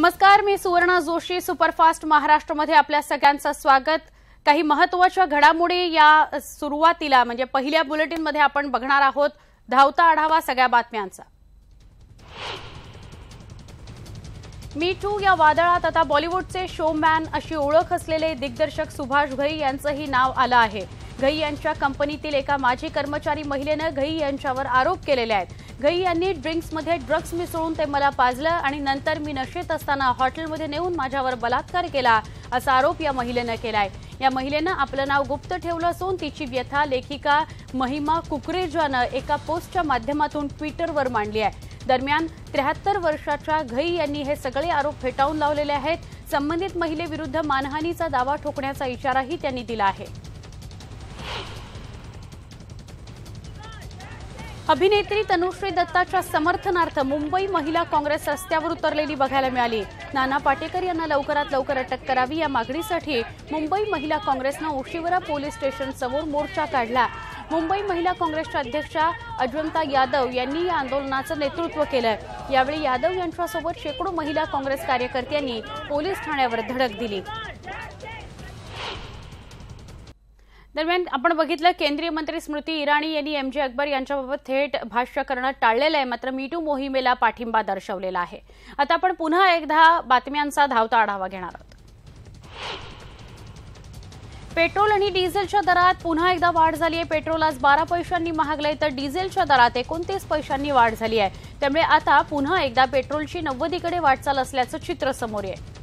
नमस्कार मी सुवर्णा जोशी सुपरफास्ट महाराष्ट्रमध्ये आपल्या सगळ्यांचं स्वागत. काही महत्त्वाच्या घडामोडी या सुरुवातीला म्हणजे पहिल्या बुलेटिनमध्ये आपण बघणार आहोत. धावता आढावा सगळ्या बातम्यांचा. मी टू या वादळात आता बॉलिवूडचे शोमॅन अशी ओळख असलेले दिग्दर्शक सुभाष घई यांचंही नाव आलं आहे. घई यांच्या कंपनीतील एका माजी कर्मचारी महिलेनं घई यांच्यावर आरोप केलेले आहेत. घई यांनी ड्रिंक्समध्ये ड्रग्ज मिसळून ते मला पाजलं आणि नंतर मी नशेत असताना हॉटेलमध्ये नेऊन माझ्यावर बलात्कार केला असा आरोप या महिलेनं केलाय. या महिलेनं आपलं नाव गुप्त ठेवलं असून तिची व्यथा लेखिका महिमा कुकरेजानं एका पोस्टच्या माध्यमातून ट्विटरवर मांडली आहे. दरम्यान त्र्याहत्तर वर्षाच्या घई यांनी हे सगळे आरोप फेटाळून लावलेले आहेत. संबंधित महिलेविरुद्ध मानहानीचा दावा ठोकण्याचा इशाराही त्यांनी दिला आहे. अभिनेत्री तनुश्री दत्ताच्या समर्थनार्थ मुंबई महिला काँग्रेस रस्त्यावर उतरलेली बघायला मिळाली. नाना पाटेकर यांना लवकरात लवकर अटक करावी या मागणीसाठी मुंबई महिला काँग्रेसनं ओशिवरा पोलीस स्टेशन समोर मोर्चा काढला. मुंबई महिला काँग्रेसच्या अध्यक्षा अजंता यादव यांनी या आंदोलनाचं नेतृत्व केलं. यावेळी यादव यांच्यासोबत शेकडो महिला काँग्रेस कार्यकर्त्यांनी पोलीस ठाण्यावर धडक दिली. दरम्यान आपण बघितलं केंद्रीय मंत्री स्मृती इराणी यांनी एम जे अकबर यांच्याबाबत थेट भाष्य करणं टाळलेलं आहे. मात्र मीटू मोहिमेला पाठिंबा दर्शवलेला आहे. आता आपण पुन्हा एकदा बातम्यांचा धावता आढावा घेणार आहोत. पेट्रोल आणि डिझेलच्या दरात पुन्हा एकदा वाढ झाली आहे. पेट्रोल आज बारा पैशांनी महागलंय तर डिझेलच्या दरात एकोणतीस पैशांनी वाढ झाली आहे. त्यामुळे आता पुन्हा एकदा पेट्रोलची नव्वदीकडे वाटचाल असल्याचं चित्र समोर आहे.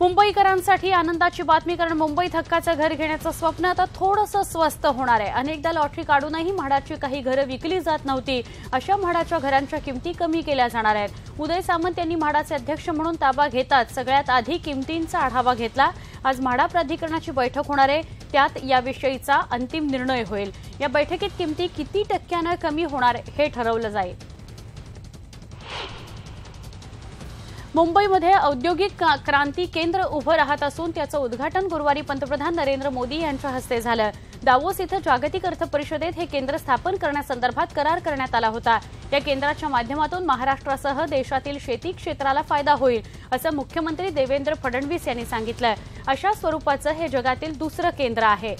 मुंबईकरांसाठी आनंदाची बातमी कारण मुंबईत हक्काचं घर घेण्याचं स्वप्न आता थोडंसं स्वस्त होणार आहे. अनेकदा लॉटरी काढूनही म्हाडाची काही घरं विकली जात नव्हती. अशा म्हाडाच्या घरांच्या किमती कमी केल्या जाणार आहेत. उदय सामंत यांनी म्हाडाचे अध्यक्ष म्हणून ताबा घेताच सगळ्यात आधी किमतींचा आढावा घेतला. आज म्हाडा प्राधिकरणाची बैठक होणार आहे. त्यात याविषयीचा अंतिम निर्णय होईल. या बैठकीत किमती किती टक्क्यानं कमी होणार हे ठरवलं जाईल. मुंबईमध्ये औद्योगिक क्रांती केंद्र उभं राहत असून त्याचं उद्घाटन गुरुवारी पंतप्रधान नरेंद्र मोदी यांच्या हस्ते झालं. दावोस इथं जागतिक अर्थ परिषदेत हे केंद्र स्थापन करण्यासंदर्भात करार करण्यात आला होता. या केंद्राच्या माध्यमातून महाराष्ट्रासह देशातील शेती क्षेत्राला फायदा होईल असं मुख्यमंत्री देवेंद्र फडणवीस यांनी सांगितलं. अशा स्वरूपाचं हे जगातील दुसरं केंद्र आहे.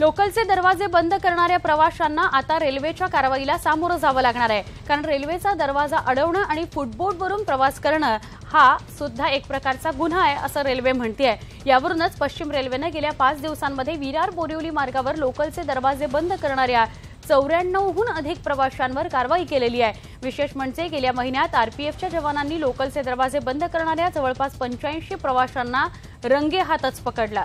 लोकलचे दरवाजे बंद करणाऱ्या प्रवाशांना आता रेल्वेच्या कारवाईला सामोरं जावं लागणार आहे. कारण रेल्वेचा दरवाजा अडवणं आणि फुटबोटवरून प्रवास करणं हा सुद्धा एक प्रकारचा गुन्हा आहे असं रेल्वे म्हणते यावरूनच पश्चिम रेल्वेनं गेल्या पाच दिवसांमध्ये विरार बोरिवली मार्गावर लोकलचे दरवाजे बंद करणाऱ्या चौऱ्याण्णवहून अधिक प्रवाशांवर कारवाई केलेली आहे. विशेष म्हणजे गेल्या महिन्यात आरपीएफच्या जवानांनी लोकलचे दरवाजे बंद करणाऱ्या जवळपास पंच्याऐंशी प्रवाशांना रंगे हातच पकडला.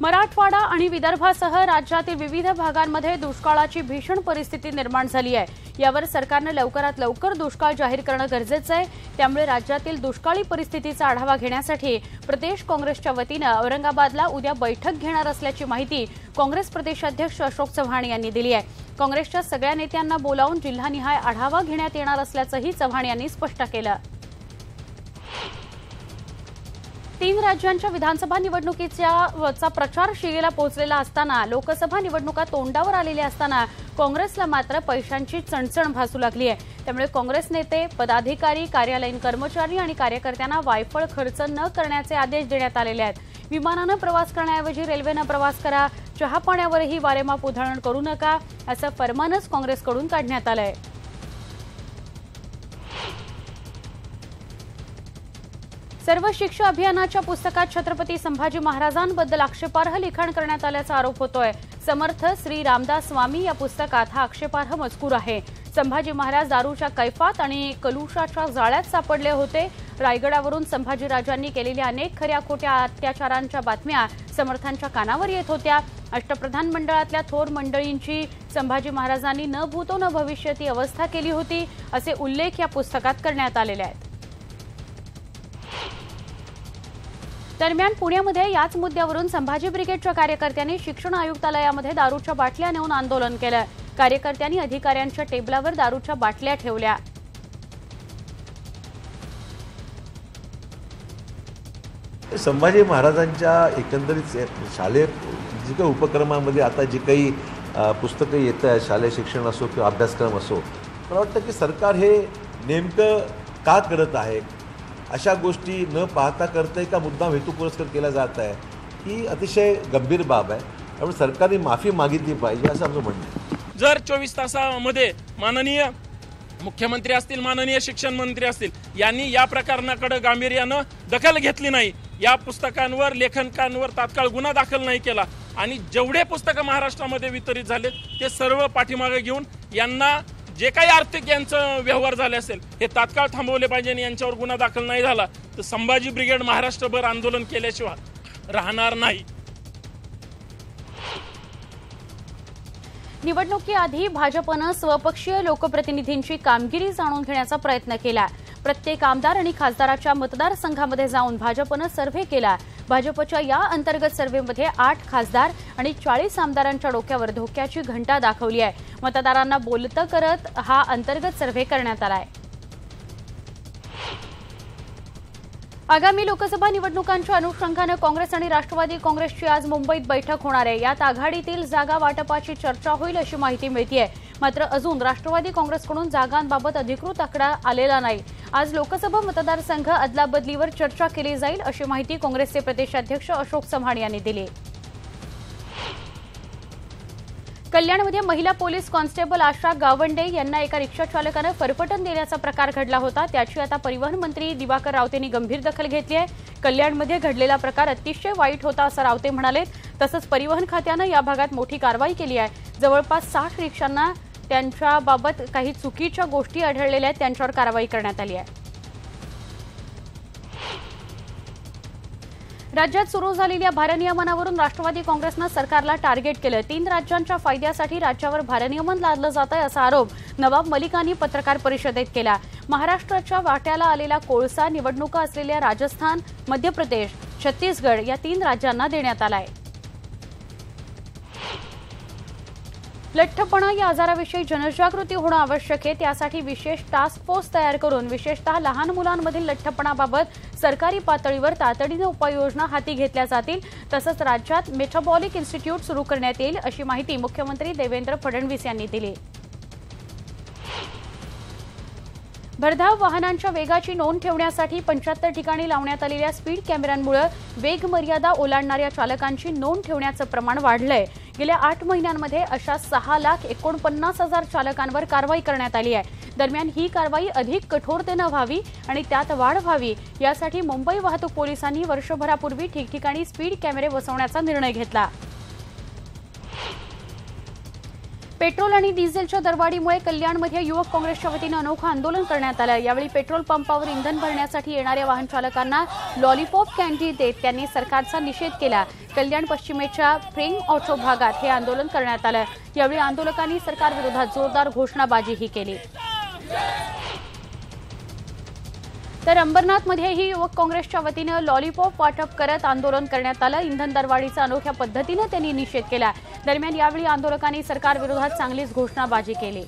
मराठवाडा आणि विदर्भासह राज्यातील विविध भागांमध्ये दुष्काळाची भीषण परिस्थिती निर्माण झाली आहे. यावर सरकारनं लवकरात लवकर दुष्काळ जाहीर करणं गरजेचं आहे. त्यामुळे राज्यातील दुष्काळी परिस्थितीचा आढावा घेण्यासाठी प्रदेश काँग्रेसच्या वतीनं औरंगाबादला उद्या बैठक घेणार असल्याची माहिती काँग्रेस प्रदेशाध्यक्ष अशोक चव्हाण यांनी दिली आहे. काँग्रेसच्या सगळ्या नेत्यांना बोलावून जिल्हानिहाय आढावा घेण्यात येणार असल्याचंही चव्हाण यांनी स्पष्ट केलं. तीन राज्यांच्या विधानसभा निवडणुकीच्या प्रचार शिगेला पोहोचलेला असताना लोकसभा निवडणुका तोंडावर आलेल्या असताना काँग्रेसला मात्र पैशांची चणचण भासू लागली आहे. त्यामुळे काँग्रेस नेते पदाधिकारी कार्यालयीन कर्मचारी आणि कार्यकर्त्यांना वायफळ खर्च न करण्याचे आदेश देण्यात आलेले आहेत. विमानानं प्रवास करण्याऐवजी रेल्वेनं प्रवास करा चहा पाण्यावरही वारेमाप उधळण करू नका असं फरमानच काँग्रेसकडून काढण्यात आलं आहे सर्व शिक्षा अभियानाच्या पुस्तकात छत्रपती संभाजी महाराजांबद्दल आक्षेपार्ह लिखाण करण्यात आल्याचा आरोप होतोय. समर्थ श्री रामदास स्वामी या पुस्तकात हा आक्षेपार्ह मजकूर आहे. संभाजी महाराज दारूच्या कैफात आणि कलुषाच्या जाळ्यात सापडले होते. रायगडावरून संभाजीराजांनी केलेल्या अनेक खऱ्या खोट्या अत्याचारांच्या बातम्या समर्थांच्या कानावर येत होत्या. अष्टप्रधान मंडळातल्या थोर मंडळींची संभाजी महाराजांनी न भूतो न भविष्य ती अवस्था केली होती असे उल्लेख या पुस्तकात करण्यात आलेले आहेत. दरम्यान पुण्यामध्ये याच मुद्द्यावरून संभाजी ब्रिगेडच्या कार्यकर्त्यांनी शिक्षण आयुक्तालयामध्ये दारूच्या बाटल्या नेऊन आंदोलन केलं. कार्यकर्त्यांनी अधिकाऱ्यांच्या टेबलावर दारूच्या बाटल्या ठेवल्या. संभाजी महाराजांच्या एकंदरीत शालेय जे काही उपक्रमामध्ये आता जी काही पुस्तकं येत आहेत शालेय शिक्षण असो किंवा अभ्यासक्रम असो मला वाटतं की सरकार हे नेमकं का करत आहे? अशा गोष्टी न पाहता करतं आहे का मुद्दाम हेतू पुरस्कार केला जात आहे. ही अतिशय गंभीर बाब आहे. त्यामुळे सरकारने माफी मागितली पाहिजे असं आमचं म्हणणं जर चोवीस तासामध्ये माननीय मुख्यमंत्री असतील माननीय शिक्षण मंत्री असतील यांनी या प्रकरणाकडे गांभीर्यानं दखल घेतली नाही. या पुस्तकांवर लेखनकांवर तात्काळ गुन्हा दाखल नाही केला. आणि जेवढे पुस्तकं महाराष्ट्रामध्ये वितरित झाले ते सर्व पाठीमागे घेऊन यांना जे काही आर्थिक यांचं व्यवहार झाले असेल हे तात्काळ थांबवले पाहिजे आणि यांच्यावर गुन्हा दाखल नाही झाला तर संभाजी ब्रिगेड महाराष्ट्रभर आंदोलन केल्याशिवाय राहणार नाही. निवडणुकीआधी भाजपनं स्वपक्षीय लोकप्रतिनिधींची कामगिरी जाणून घेण्याचा प्रयत्न केला प्रत्येक आमदार आणि खासदाराच्या मतदारसंघामध्ये जाऊन भाजपनं सर्व्हे केला भाजपच्या या अंतर्गत सर्व्हेमध्ये आठ खासदार आणि चाळीस आमदारांच्या डोक्यावर धोक्याची घंटा दाखवली आहे. मतदारांना बोलतं करत हा अंतर्गत सर्व्हे करण्यात आला आहे. आगामी लोकसभा निवडणुकांच्या अनुषंगानं काँग्रेस आणि राष्ट्रवादी काँग्रेसची आज मुंबईत बैठक होणार आहे. यात आघाडीतील जागा वाटपाची चर्चा होईल अशी माहिती मिळतीये. मात्र अजून राष्ट्रवादी काँग्रेसकडून जागांबाबत अधिकृत आकडा आलेला नाही. आज लोकसभा मतदारसंघ अदलाबदलीवर चर्चा केली जाईल अशी माहिती काँग्रेसचे प्रदेशाध्यक्ष अशोक चव्हाण यांनी दिली. कल्याणमध्ये महिला पोलीस कॉन्स्टेबल आशा गावंडे यांना एका रिक्षा चालकानं फरफटण देण्याचा प्रकार घडला होता. त्याची आता परिवहन मंत्री दिवाकर रावतेंनी गंभीर दखल घेतली आहे. कल्याणमध्ये घडलेला प्रकार अतिशय वाईट होता असं रावते म्हणाले. तसंच परिवहन खात्यानं या भागात मोठी कारवाई केली आहे. जवळपास साठ रिक्षांना त्यांच्याबाबत काही चुकीच्या गोष्टी आढळलेल्या आहेत त्यांच्यावर कारवाई करण्यात आली आहे. राज्यात सुरू झालेल्या भारनियमनावरून राष्ट्रवादी काँग्रेसनं सरकारला टार्गेट केलं. तीन राज्यांच्या फायद्यासाठी राज्यावर भारनियमन लादलं जात आहे असा आरोप नवाब मलिकांनी पत्रकार परिषदेत केला. महाराष्ट्राच्या वाट्याला आलेला कोळसा निवडणुका असलेल्या राजस्थान मध्य प्रदेश छत्तीसगड या तीन राज्यांना देण्यात आला आहे लठ्ठपणा या आजाराविषयी जनजागृती होणं आवश्यक आहे. त्यासाठी विशेष टास्क फोर्स तयार करून विशेषतः लहान मुलांमधील लठ्ठपणाबाबत सरकारी पातळीवर तातडीनं उपाययोजना हाती घेतल्या जातील. तसंच राज्यात मेटाबॉलिक इन्स्टिट्यूट सुरू करण्यात येईल अशी माहिती मुख्यमंत्री देवेंद्र फडणवीस यांनी दिली. भरधाव वाहनांच्या वेगाची नोंद ठेवण्यासाठी पंच्याहत्तर ठिकाणी लावण्यात आलेल्या स्पीड कॅमेऱ्यांमुळे वेग मर्यादा ओलांडणाऱ्या चालकांची नोंद ठेवण्याचं प्रमाण वाढलंय. गेल्या आठ महिन्यांमध्ये अशा सहा लाख एकोणपन्नास हजार चालकांवर कारवाई करण्यात आली आहे. दरम्यान ही कारवाई अधिक कठोरतेनं व्हावी आणि त्यात वाढ व्हावी यासाठी मुंबई वाहतूक पोलिसांनी वर्षभरापूर्वी ठिकठिकाणी स्पीड कॅमेरे बसवण्याचा निर्णय घेतला. पेट्रोल आणि डिझेलच्या दरवाढीमुळे कल्याणमध्ये युवक काँग्रेसच्या वतीनं अनोखं आंदोलन करण्यात आलं. यावेळी पेट्रोल पंपावर इंधन भरण्यासाठी येणाऱ्या वाहन चालकांना लॉलीपॉप कॅन्डी देत त्यांनी सरकारचा निषेध केला. कल्याण पश्चिमेच्या फ्रेंग ऑटो भागात हे आंदोलन करण्यात आलं. यावेळी आंदोलकांनी सरकारविरोधात जोरदार घोषणाबाजीही केली. तर अंबरनाथमध्येही युवक काँग्रेसच्या वतीनं लॉलीपॉप वाटप करत आंदोलन करण्यात आलं. इंधन दरवाढीचा अनोख्या पद्धतीनं त्यांनी निषेध केला. दरम्यान यावेळी आंदोलकांनी सरकारविरोधात चांगलीच घोषणाबाजी केली.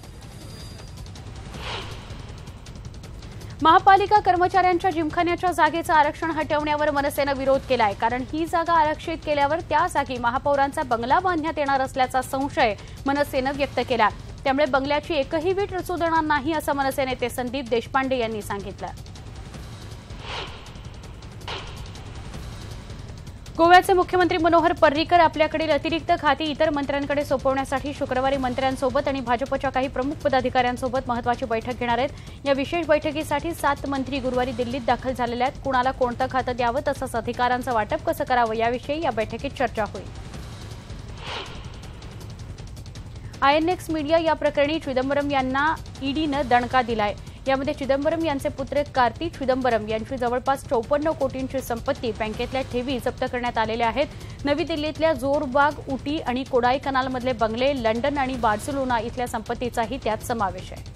महापालिका कर्मचाऱ्यांच्या जिमखान्याच्या जागेचं आरक्षण हटवण्यावर मनसेनं विरोध केलाय. कारण ही जागा आरक्षित केल्यावर त्या जागी महापौरांचा बंगला बांधण्यात येणार असल्याचा संशय मनसेनं व्यक्त केला. त्यामुळे बंगल्याची एकही वीट रचू देणार नाही असं मनसे नेते संदीप देशपांडे यांनी सांगितलं. गोव्याचे मुख्यमंत्री मनोहर पर्रीकर आपल्याकडील अतिरिक्त खाती इतर मंत्र्यांकडे सोपवण्यासाठी शुक्रवारी मंत्र्यांसोबत आणि भाजपच्या काही प्रमुख पदाधिकाऱ्यांसोबत महत्वाची बैठक घेणार आहेत. या विशेष बैठकीसाठी सात मंत्री गुरुवारी दिल्लीत दाखल झालेल्या आहेत. कुणाला कोणतं खातं द्यावं तसंच अधिकारांचं वाटप कसं करावं याविषयी या बैठकीत चर्चा होईल. आयएनएक्स मीडिया या प्रकरणी चिदंबरम यांना ईडीनं दणका दिलाय. यामध्ये चिदंबरम यांचे पुत्र कार्ती चिदंबरम यांची जवळपास चौपन्न कोटींची संपत्ती बँकेतल्या ठेवी जप्त करण्यात आलेल्या आहेत. नवी दिल्लीतल्या जोरबाग उटी आणि कोडाई कनालमधले बंगले लंडन आणि बार्सिलोना इथल्या संपत्तीचाही त्यात समावेश आहे.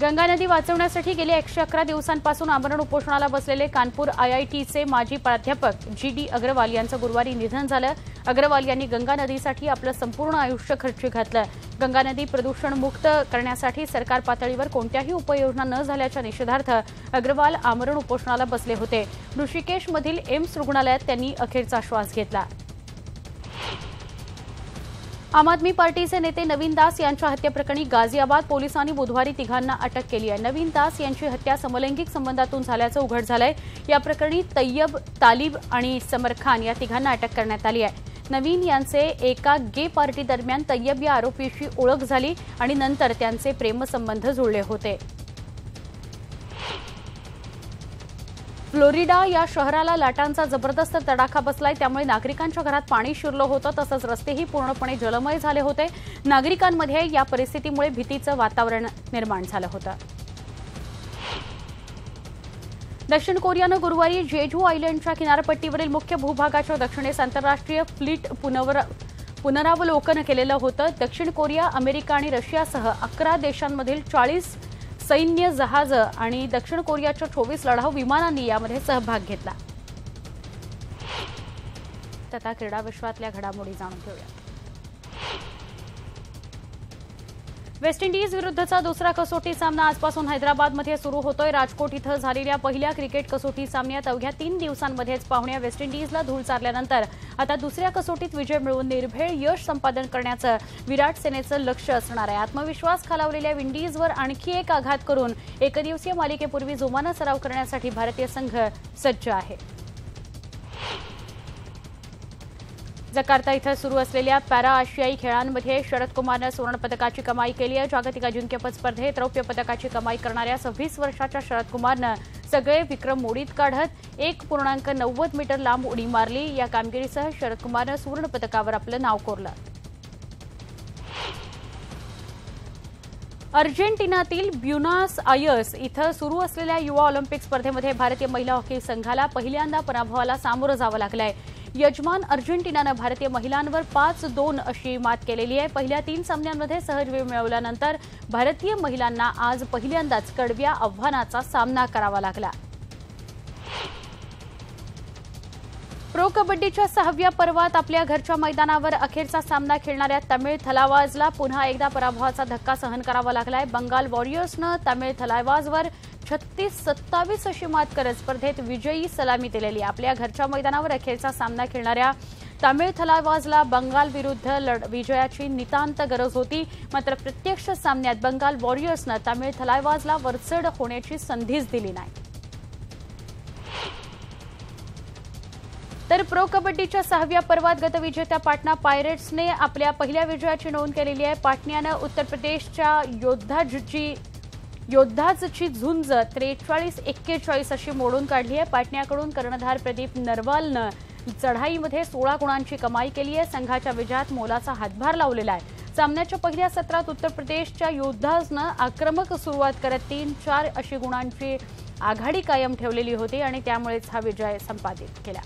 गंगा नदी वाचवण्यासाठी गेल्या एकशे अकरा दिवसांपासून आमरण उपोषणाला बसलेले कानपूर आयआयटीचे माजी प्राध्यापक जी डी अग्रवाल यांचं गुरुवारी निधन झालं. अग्रवाल यांनी गंगा नदीसाठी आपलं संपूर्ण आयुष्य खर्ची घातलं गंगा नदी प्रदूषणमुक्त करण्यासाठी सरकार पातळीवर कोणत्याही उपाययोजना न झाल्याच्या निषेधार्थ अग्रवाल आमरण उपोषणाला बसले होते. ऋषिकेशमधील एम्स रुग्णालयात त्यांनी अखेरचा श्वास घेतला. आम आदमी पार्टीचे नेते नवीन दास यांच्या हत्येप्रकरणी गाझियाबाद पोलिसांनी बुधवारी तिघांना अटक केली आहे. नवीन दास यांची हत्या समलैंगिक संबंधातून झाल्याचं उघड झालंय. या प्रकरणी तय्यब तालिब आणि समर खान या तिघांना अटक करण्यात आली आहे. नवीन यांचे एका गे पार्टी दरम्यान तय्यब या आरोपीशी ओळख झाली आणि नंतर त्यांचे प्रेमसंबंध जुळले होते. फ्लोरिडा या शहराला लाटांचा जबरदस्त तडाखा बसलाय. त्यामुळे नागरिकांच्या घरात पाणी शिरलं होतं तसंच रस्तेही पूर्णपणे जलमय झाले होते. नागरिकांमध्ये या परिस्थितीमुळे भीतीचं वातावरण निर्माण झालं होतं. दक्षिण कोरियानं गुरुवारी जेजू आयलंडच्या किनारपट्टीवरील मुख्य भूभागाच्या दक्षिणेस आंतरराष्ट्रीय फ्लीट पुनवर पुनरावलोकन केलेलं होतं. दक्षिण कोरिया अमेरिका आणि रशियासह अकरा देशांमधील चाळीस सैन्य जहाजं आणि दक्षिण कोरियाच्या चोवीस लढाऊ विमानांनी यामध्ये सहभाग घेतला. तथा क्रीडा विश्वातल्या घडामोडी जाणून घेऊया. वेस्ट इंडिज विरुद्धचा दुसरा कसोटी सामना आजपासून हैदराबादमध्ये सुरू होतोय. राजकोट इथं झालेल्या पहिल्या क्रिकेट कसोटी सामन्यात अवघ्या तीन दिवसांमध्येच पाहुण्या वेस्ट इंडिजला धूळ चारल्यानंतर आता दुसऱ्या कसोटीत विजय मिळवून निर्भेळ यश संपादन करण्याचं विराट सेनेचं लक्ष असणार आहे. आत्मविश्वास खालावलेल्या विंडीजवर आणखी एक आघात करून एकदिवसीय मालिकेपूर्वी जोमानं सराव करण्यासाठी भारतीय संघ सज्ज आहे. जकार्ता इथं सुरू असलेल्या पॅरा आशियाई खेळांमध्ये शरद कुमारनं सुवर्णपदकाची कमाई केली आहे. जागतिक अजिंक्यपद स्पर्धेत रौप्य पदकाची कमाई करणाऱ्या सव्वीस वर्षाच्या शरद कुमारनं सगळे विक्रम मोडीत काढत एक पूर्णांक नव्वद मीटर लांब उडी मारली. या कामगिरीसह शरद कुमारनं सुवर्णपदकावर आपलं नाव कोरलं. अर्जेंटिनातील ब्युनास आयर्स इथं सुरू असलेल्या युवा ऑलिम्पिक स्पर्धेमध्ये भारतीय महिला हॉकी संघाला पहिल्यांदा पराभवाला सामोरं जावं लागलंय. यजमान अर्जेंटिनानं भारतीय महिलांवर पाच दोन अशी मात केलेली आहे. पहिल्या तीन सामन्यांमध्ये सहज वेळ मिळवल्यानंतर भारतीय महिलांना आज पहिल्यांदाच कडव्या आव्हानाचा सामना करावा लागला. प्रो कबड्डीच्या सहाव्या पर्वात आपल्या घरच्या मैदानावर अखेरचा सामना खेळणाऱ्या तमिळ थलावाजला पुन्हा एकदा पराभवाचा धक्का सहन करावा लागलाय. बंगाल वॉरियर्सनं तमिळ थलावाजवर छत्तीस सत्तावीस अशी मात करत स्पर्धेत विजयी सलामी दिलेली. आपल्या घरच्या मैदानावर अखेरचा सामना खेळणाऱ्या तामिळ थलावाजला बंगाल विरुद्ध लढ विजयाची नितांत गरज होती. मात्र प्रत्यक्ष सामन्यात बंगाल वॉरियर्सनं तामिळ थलावाजला वरचढ होण्याची संधीच दिली नाही. तर प्रो कबड्डीच्या सहाव्या पर्वात गतविजेत्या पाटणा पायरेट्सने आपल्या पहिल्या विजयाची नोंद केलेली आहे. पाटण्यानं उत्तर प्रदेशच्या योद्धाची योद्धाची झुंज त्रेचाळीस एक्केचाळीस अशी मोडून काढली आहे. पाटण्याकडून कर्णधार प्रदीप नरवालनं चढाईमध्ये सोळा गुणांची कमाई केली आहे. संघाच्या विजयात मोलाचा हातभार लावलेला आहे. सामन्याच्या पहिल्या सत्रात उत्तर प्रदेशच्या योद्धाजनं आक्रमक सुरुवात करत तीन चार अशी गुणांची आघाडी कायम ठेवलेली होती आणि त्यामुळेच हा विजय संपादित केला.